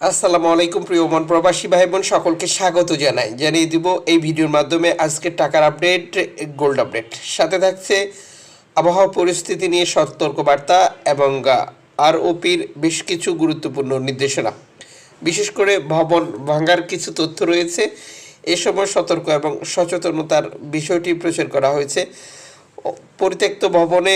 আসসালামু আলাইকুম প্রিয় মন প্রবাসী ভাই বোন সকলকে স্বাগত জানাই। জানিয়ে দিব এই ভিডিওর মাধ্যমে আজকের টাকার আপডেট গোল্ড আপডেট সাথে থাকছে আবহাওয়া পরিস্থিতি নিয়ে সতর্ক বার্তা এবং আর ওপির বেশ কিছু গুরুত্বপূর্ণ নির্দেশনা। বিশেষ করে ভবন ভাঙার কিছু তথ্য রয়েছে। এ সময় সতর্ক এবং সচেতনতার বিষয়টি প্রচার করা হয়েছে। পরিত্যক্ত ভবনে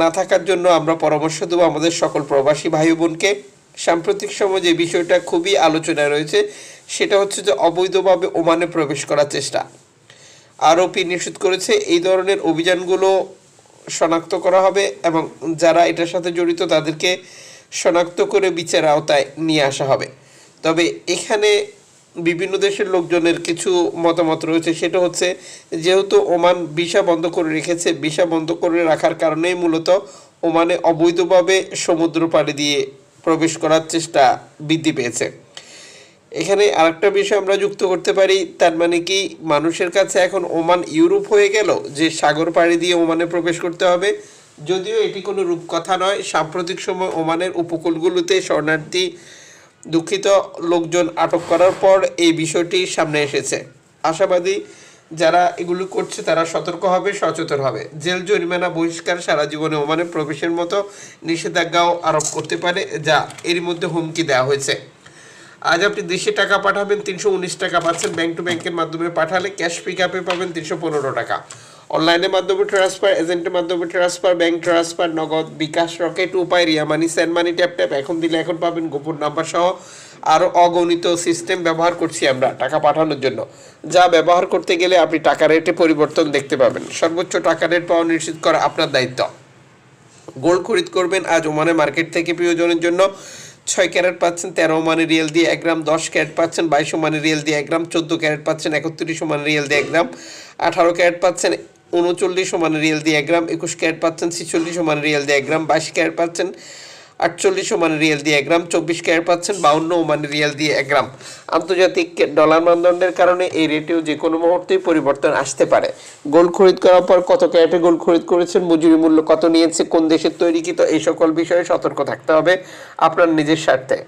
না থাকার জন্য আমরা পরামর্শ দেবো আমাদের সকল প্রবাসী ভাই বোনকে সাম্প্রতিক সময় যে বিষয়টা খুবই আলোচনায় রয়েছে, সেটা হচ্ছে যে অবৈধভাবে ওমানে প্রবেশ করার চেষ্টা। আরোপি নিশ্চিত করেছে, এই ধরনের অভিযানগুলো শনাক্ত করা হবে এবং যারা এটার সাথে জড়িত তাদেরকে শনাক্ত করে বিচার আওতায় নিয়ে আসা হবে। তবে এখানে বিভিন্ন দেশের লোকজনের কিছু মতামত রয়েছে, সেটা হচ্ছে যেহেতু ওমান ভিসা বন্ধ করে রেখেছে, ভিসা বন্ধ করে রাখার কারণেই মূলত ওমানে অবৈধভাবে সমুদ্র পাড়ি দিয়ে প্রবেশ করার চেষ্টা বৃদ্ধি পেয়েছে। এখানে আরেকটা বিষয় আমরা যুক্ত করতে পারি, তার মানে কি মানুষের কাছে এখন ওমান ইউরোপ হয়ে গেল যে সাগর পাড়ি দিয়ে ওমানে প্রবেশ করতে হবে। যদিও এটি কোনো রূপকথা নয়, সাম্প্রতিক সময় ওমানের উপকূলগুলোতে শরণার্থী দুঃখিত লোকজন আটক করার পর এই বিষয়টি সামনে এসেছে। আশাবাদী যারা এগুলো করছে তারা সতর্ক হবে, সচেতন হবে। জেল, জরিমানা, বহিষ্কার সারা জীবনে ওমানে প্রবেশের মতো নিষেধাজ্ঞাও আরোপ করতে পারে, যা এর মধ্যে হুমকি দেওয়া হয়েছে। আজ আপনি দেশে টাকা পাঠাবেন, তিনশো উনিশ টাকা পাচ্ছেন। ব্যাংক টু ব্যাংকের মাধ্যমে পাঠালে ক্যাশ পিক আপে পাবেন তিনশো পনেরো টাকা। অনলাইনের মাধ্যমে ট্রান্সফার এজেন্টের মাধ্যমে transfer bank transfer Nagad bKash Rocket Upay Ria money send money tap tap এখন দিলে এখন পাবেন গোপন নাম্বার সহ আরও অগণিত সিস্টেম ব্যবহার করছি আমরা টাকা পাঠানোর জন্য। যা ব্যবহার করতে গেলে আপনি টাকা রেটে পরিবর্তন দেখতে পাবেন। সর্বোচ্চ টাকা রেট পাওয়া নিশ্চিত করা আপনার দায়িত্ব। গোল্ড খরিদ করবেন আজ ওমানের মার্কেট থেকে প্রিয়জনের জন্য। ছয় ক্যারেট পাচ্ছেন তেরো ওমানের রিয়েল দিয়ে এক গ্রাম, দশ ক্যারেট পাচ্ছেন বাইশ ওমানের রিয়েল দিয়ে এক গ্রাম, চোদ্দ ক্যারেট পাচ্ছেন একত্রিশ ওমানের রিয়েল দিয়ে এক গ্রাম, আঠারো ক্যারেট পাচ্ছেন উনচল্লিশ সমান রিয়েল দিয়ে এক গ্রাম একুশ ক্যারেট পাচ্ছেন, ছিচল্লিশ সমান রিয়েল দিয়ে এক গ্রাম বাইশ ক্যারেট পাচ্ছেন, আটচল্লিশ ওমানের রিয়েল দিয়ে এক গ্রাম চব্বিশ ক্যারেট পাচ্ছেন, বাউন্ন ওমানের রিয়েল দিয়ে এক গ্রাম আন্তর্জাতিক ডলার মানদণ্ডের কারণে এই রেটেও যে কোনো মুহূর্তেই পরিবর্তন আসতে পারে। গোল্ড খরিদ করার পর কত ক্যারেটে গোল্ড খরিদ করেছেন, মজুরি মূল্য কত নিয়েছে, কোন দেশের তৈরিকৃত এই সকল বিষয়ে সতর্ক থাকতে হবে আপনার নিজের স্বার্থে।